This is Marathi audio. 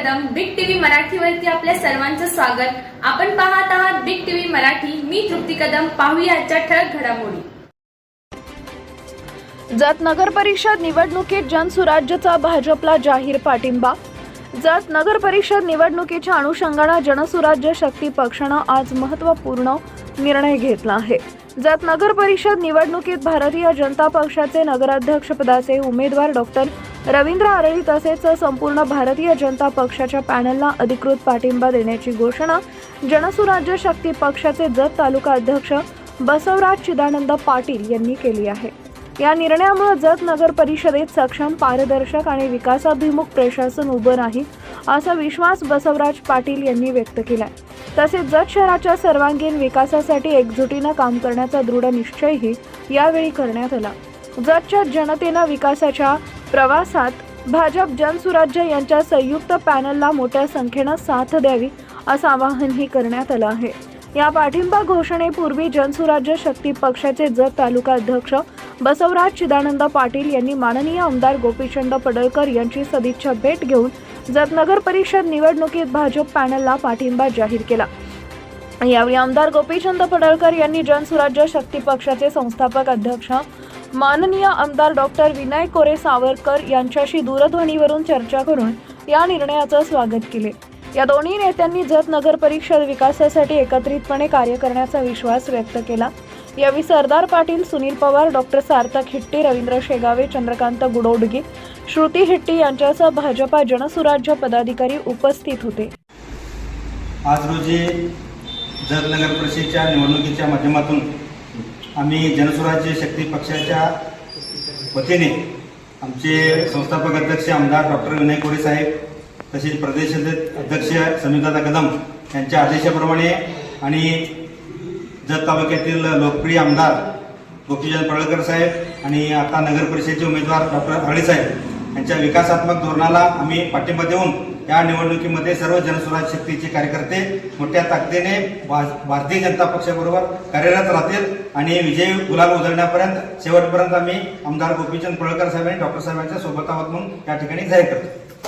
कदम बिग टीव्ही मराठीवरती आपल्या सर्वांचं स्वागत. आपण पाहत आहात बिग टीव्ही मराठी. मी तृप्ती कदम. पाहूया ठळक घडामोडी. जत नगर परिषद निवडणुकीत जनसुराज्यचा भाजपला जाहीर पाठिंबा. जत नगर परिषद निवडणुकीच्या अनुषंगानं जनसुराज्य शक्ती पक्षानं आज महत्त्वपूर्ण निर्णय घेतला आहे. जत नगर परिषद निवडणुकीत भारतीय जनता पक्षाचे नगराध्यक्षपदाचे उमेदवार डॉक्टर रवींद्र आरळी तसेच संपूर्ण भारतीय जनता पक्षाच्या पॅनलला अधिकृत पाठिंबा देण्याची घोषणा जनसुराज्य शक्ती पक्षाचे जत तालुका अध्यक्ष बसवराज चिदानंद पाटील यांनी केली आहे. या निर्णयामुळे जत नगर परिषदेत सक्षम पारदर्शक आणि विकासाभिमुख प्रशासन उभं राहील असा विश्वास बसवराज पाटील यांनी व्यक्त केलाय. तसेच जत शहराच्या सर्वांगीण विकासासाठी एकजुटीनं काम करण्याचा दृढ निश्चयही यावेळी करण्यात आला. जतच्या जनतेनं विकासाच्या प्रवासात भाजप जनसुराज्य यांच्या संयुक्त पॅनलला मोठ्या संख्येनं साथ द्यावी असं आवाहनही करण्यात आलं आहे. या पाठिंबा घोषणेपूर्वी जनसुराज्य शक्ती पक्षाचे जत तालुका अध्यक्ष बसवराज चिदानंद पाटील यांनी माननीय आमदार गोपीचंद पडळकर यांची सदिच्छा भेट घेऊन जत नगर परिषद निवडणुकीत भाजप पॅनलला पाठिंबा जाहीर केला. यावेळी आमदार गोपीचंद पडळकर यांनी जनसुराज्य शक्ती पक्षाचे संस्थापक अध्यक्ष माननीय आमदार डॉक्टर विनय कोरे सावरकर यांच्याशी दूरध्वनीवरून चर्चा करून या निर्णयाचं स्वागत केले. या दोन्ही नेत्यांनी जत नगर परिषद विकासासाठी एकत्रितपणे कार्य करण्याचा विश्वास व्यक्त केला. यावेळी सरदार पाटील सुनील पवार डॉक्टर सार्थक हिट्टी रवींद्र शेगावे चंद्रकांत गुडोडगी श्रुती हिट्टी यांच्यासह भाजपा जनसुराज्य पदाधिकारी उपस्थित होते. आज रोजी जत नगर परिषदेच्या निवडणुकीच्या माध्यमातून आम्ही जनस्वराज्य शक्ती पक्षाच्या वतीने आमचे संस्थापक अध्यक्ष आमदार डॉक्टर विनय कोरे साहेब तसेच प्रदेश अध्यक्ष समीरदादा कदम यांच्या आदेशाप्रमाणे आणि जत तालुक्यातील लोकप्रिय आमदार गोपीचंद पडळकर साहेब आणि आता नगर परिषदेचे उमेदवार डॉक्टर हळे साहेब यांच्या विकासात्मक धोरणाला आम्ही पाठिंबा देऊन या निवडणुकीमध्ये सर्व जनस्वराज शक्तीचे कार्यकर्ते मोठ्या ताकदीने भारतीय जनता पक्षाबरोबर कार्यरत राहतील आणि विजय गुलाल उधळण्यापर्यंत शेवटपर्यंत आम्ही आमदार गोपीचंद पळकर साहेब आणि डॉक्टर साहेबांच्या सोबत आहोत म्हणून या ठिकाणी जाहीर करतो.